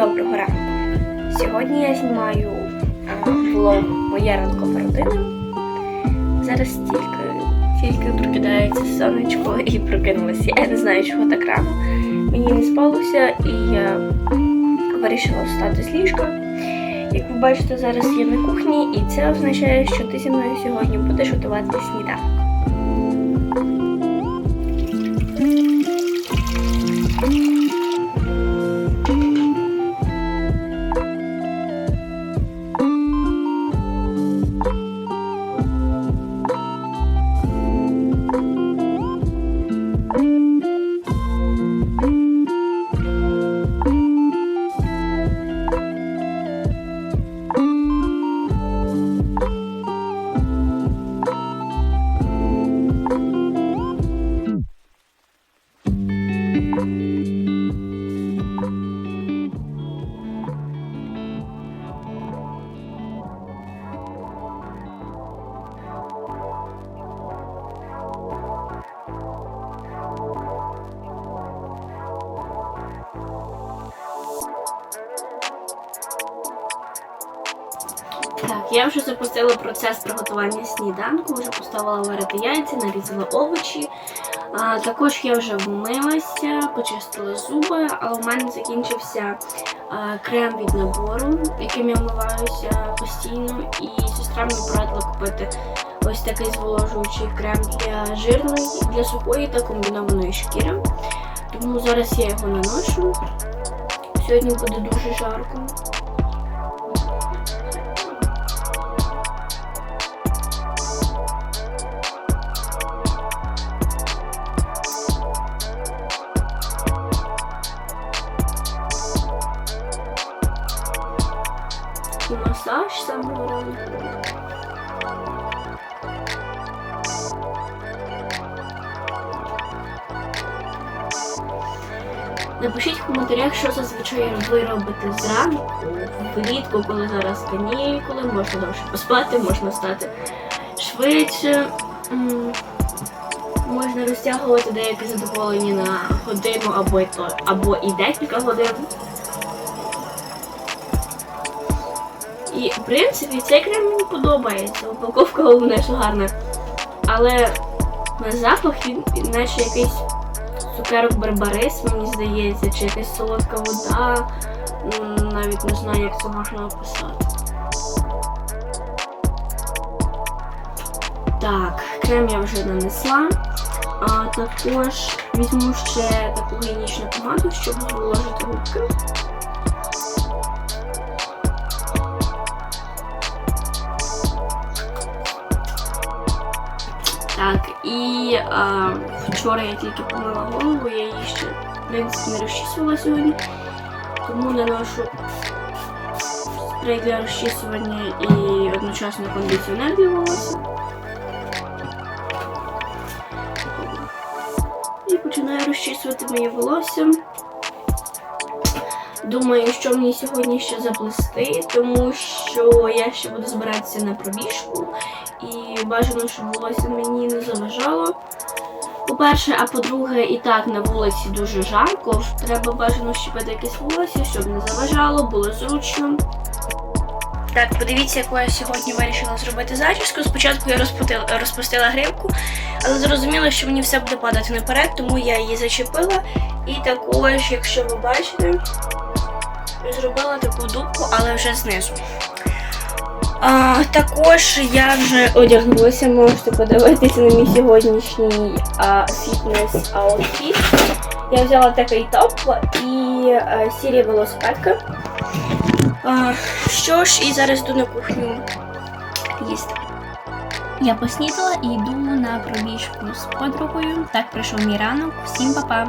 Доброго ранку. Сьогодні я знімаю е, влог Моя ранкова родина. Зараз тільки, тільки прокидається сонечко і прокинулася. Я не знаю, чого так рано. Мені не спалося і я вирішила встати з ліжка. Як ви бачите, зараз я на кухні, і це означає, що ти зі мною сьогодні будеш готувати сніданок. Я вже запустила процес приготування сніданку, вже поставила варити яйця, нарізала овочі. А, також я вже вмилася, почистила зуби, але у мене закінчився а, крем від набору, яким я вмиваюся постійно. І сестра мені порадила купити ось такий зволожуючий крем для жирної, для сухої та комбінованої шкіри. Тому зараз я його наношу. Сьогодні буде дуже жарко. І масаж з. Напишіть в коментарях, що зазвичай ви робите зранку, влітку, коли зараз канікули, можна довше поспати, можна стати швидше. Можна розтягувати деякі задоволення на годину або й то, або і декілька годин. І в принципі цей крем мені подобається. Упаковка головне, що гарна. Але на запах він наче якийсь цукерок барбарис, мені здається, чи якась солодка вода. Навіть не знаю, як це можна описати. Так, крем я вже нанесла. А також візьму ще таку гігієнічну помаду, щоб зволожити губки. Так, і а, вчора я тільки помила голову, я її ще в принципі не розчісувала сьогодні, тому наношу спрей для розчісування і одночасно кондиціонер для волосся. І починаю розчісувати моє волосся. Думаю, що мені сьогодні ще заплести, тому що я ще буду збиратися на пробіжку і бажано, щоб волосся мені не заважало. По-перше, а по-друге, і так на вулиці дуже жарко. Треба бажано щепити якесь волосся, щоб не заважало, було зручно. Так, подивіться, яку я сьогодні вирішила зробити зачіску. Спочатку я розпустила, розпустила гривку, але зрозуміла, що мені все буде падати наперед, тому я її зачепила. І також, якщо ви бачите, зробила таку дубку, але вже знизу. А, також я вже одягнулася, можете подивитися на мій сьогоднішній а, фітнес аутфіт. Я взяла такий топ і а, сірі велосипедка. А, що ж, і зараз йду на кухню їсти. Я поснідала і йду на пробіжку з подругою. Так пройшов мій ранок. Всім па-па!